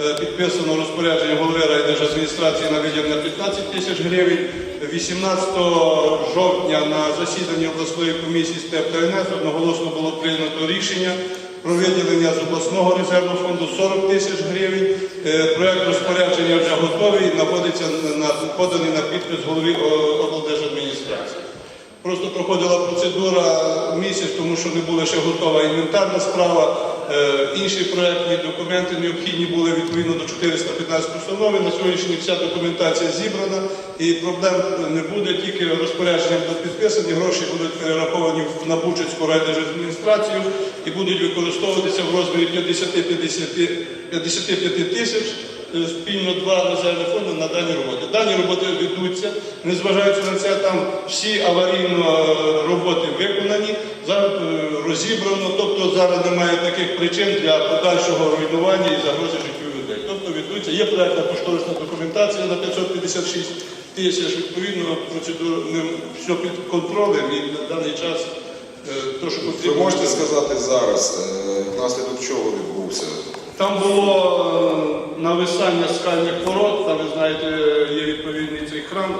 е, підписано розпорядження голови райдержадміністрації на виділення 15 тисяч гривень. 18 жовтня на засіданні обласної комісії з ТЕП та НС одноголосно було прийнято рішення про виділення з обласного резервного фонду 40 тисяч гривень. Е, Проект розпорядження вже готовий, знаходиться на, поданий на підпис голові облдержадміністрації. Просто проходила процедура місяць, тому що не була ще готова інвентарна справа. Е, інші проектні документи необхідні були відповідно до 415 постанови. На сьогоднішній вся документація зібрана і проблем не буде, тільки розпорядження будуть підписані, гроші будуть перераховані в Набучицьку райдержадміністрацію і будуть використовуватися в розмірі 55 тисяч е, спільно два резервні фонди на дані роботи. Дані роботи ведуться, незважаючи на це, там всі аварійно е, роботи виконані, зараз розібрано, тобто зараз немає таких причин для подальшого руйнування і загрози життю людей. Тобто ведуться, є проектна кошторисна документація на 556 тисяч, відповідно, процедура не все під контролем і на даний час е, то, що Ви потрібно. можете сказати зараз, е, внаслідок чого відбувся? Там було е, нависання скальних пород, там ви знаєте, є відповідний цей храм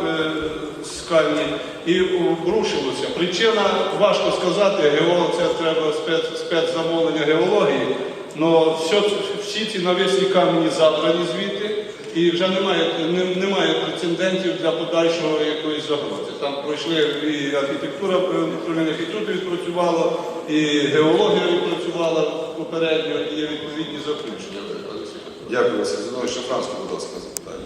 е, і обрушилося. Причина важко сказати, геолог це треба спец, спецзамовлення геології. але всі ці нависні камені забрані звідти, і вже немає, не- немає прецедентів для подальшого якоїсь загрози. Там пройшли і архітектура архітектури відпрацювала, і геологія відпрацювала попередньо, і є відповідні заключення. Дякую, Василь Зінович. Шафранський, будь ласка, запитання.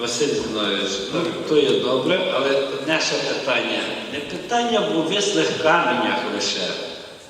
Василь Зінович, ну, то є добре, але одне ще питання. Не питання в увислих каменях лише.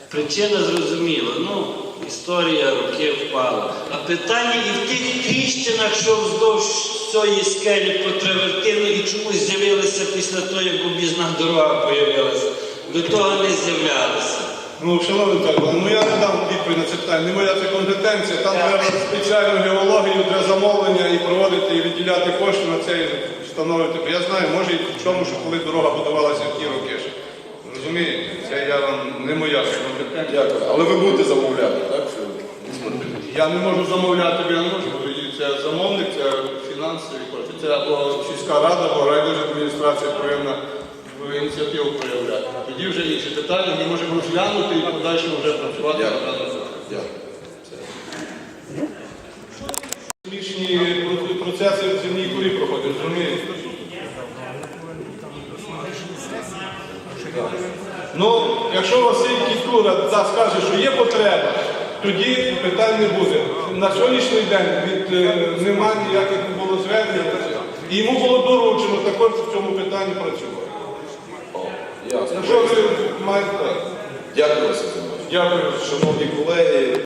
Причина зрозуміла. Ну, історія роки впала. А питання і в тих тріщинах, що вздовж цієї скелі по травертину і чомусь з'явилися після того, як об'їзна дорога появилася. До того не з'являлися. Ну, шановний Тарас, ну я не дам відповідь на це питання, не моя це компетенція. Там треба спеціальну геологію для замовлення і проводити, і виділяти кошти на це і встановити. Я знаю, може і в тому, що коли дорога будувалася в ті роки. ж. Розумієте? Це я вам не моя компетенція. Дякую. Але ви будете замовляти, так? Я не можу замовляти, я не можу, це замовник, це фінансові кошти. Це або сільська рада, або райдержадміністрація повинна ініціативу. Тоді вже інші питання ми можемо розглянути і в подальшому вже працювати. Успішні процеси в земній курі проходять, розумієте? Ну, якщо Василь Кітура да, скаже, що є потреба, тоді питань не буде. На сьогоднішній день від, е, немає ніяких було звернень. І йому було доручено також в цьому питанні працювати. Ясно. Якщо маєте. Дякую, Василь. Дякую. Шановні колеги.